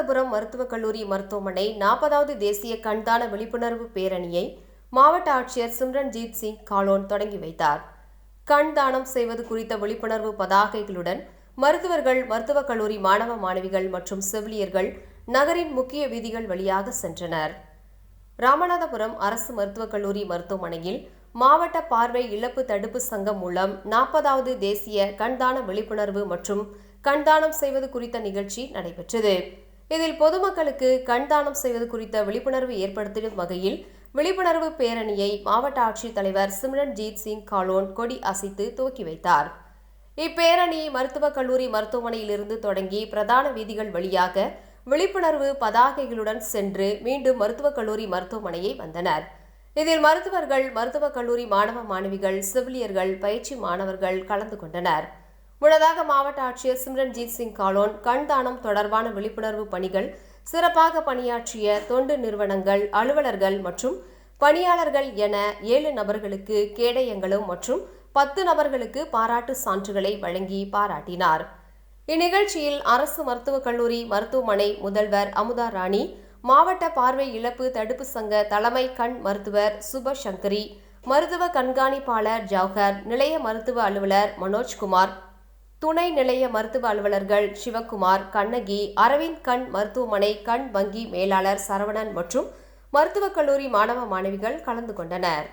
ராமநாதபுரம் மருத்துவக் கல்லூரி மருத்துவமனை நாற்பதாவது தேசிய கண்தான விழிப்புணர்வு பேரணியை மாவட்ட ஆட்சியர் சிம்ரன்ஜீத் சிங் காலோன் தொடங்கி வைத்தார். கண் தானம் செய்வது குறித்த விழிப்புணர்வு பதாகைகளுடன் மருத்துவர்கள் மருத்துவக் கல்லூரி மாணவ மாணவிகள் மற்றும் செவிலியர்கள் நகரின் முக்கிய வீதிகள் வழியாக சென்றனர். ராமநாதபுரம் அரசு மருத்துவக் கல்லூரி மருத்துவமனையில் மாவட்ட பார்வை இழப்பு தடுப்பு சங்கம் மூலம் நாற்பதாவது தேசிய கண்தான விழிப்புணர்வு மற்றும் கண்தானம் செய்வது குறித்த நிகழ்ச்சி நடைபெற்றது. இதில் பொதுமக்களுக்கு கண்தானம் செய்வது குறித்த விழிப்புணர்வு ஏற்படுத்தும் வகையில் விழிப்புணர்வு பேரணியை மாவட்ட ஆட்சித்தலைவர் சிம்ரன்ஜீத் சிங் காலோன் கொடி அசைத்து துவக்கி வைத்தார். இப்பேரணி மருத்துவக் கல்லூரி மருத்துவமனையிலிருந்து தொடங்கி பிரதான வீதிகள் வழியாக விழிப்புணர்வு பதாகைகளுடன் சென்று மீண்டும் மருத்துவக் கல்லூரி மருத்துவமனையை வந்தனர். இதில் மருத்துவர்கள் மருத்துவக் கல்லூரி மாணவ மாணவிகள் செவிலியர்கள் பயிற்சி மாணவர்கள் கலந்து கொண்டனர். முன்னதாக மாவட்ட ஆட்சியர் சிம்ரன்ஜீத் சிங் காலோன் கண் தானம் தொடர்பான விழிப்புணர்வு பணிகள் சிறப்பாக பணியாற்றிய தொண்டு நிறுவனங்கள் அலுவலர்கள் மற்றும் பணியாளர்கள் என ஏழு நபர்களுக்கு கேடயங்களும் மற்றும் பத்து நபர்களுக்கு பாராட்டு சான்றுகளை வழங்கி பாராட்டினார். இந்நிகழ்ச்சியில் அரசு மருத்துவக் கல்லூரி மருத்துவமனை முதல்வர் அமுதா ராணி மாவட்ட பார்வை இழப்பு தடுப்பு சங்க தலைமை கண் மருத்துவர் சுபசங்கரி மருத்துவ கண்காணிப்பாளர் ஜவஹர் நிலைய மருத்துவ அலுவலர் மனோஜ்குமார் துணை நிலைய மருத்துவ அலுவலர்கள் சிவக்குமார் கண்ணகி அரவிந்த் கண் மருத்துவமனை கண் வங்கி மேலாளர் சரவணன் மற்றும் மருத்துவக் கல்லூரி மாணவ மாணவிகள் கலந்து கொண்டனர்.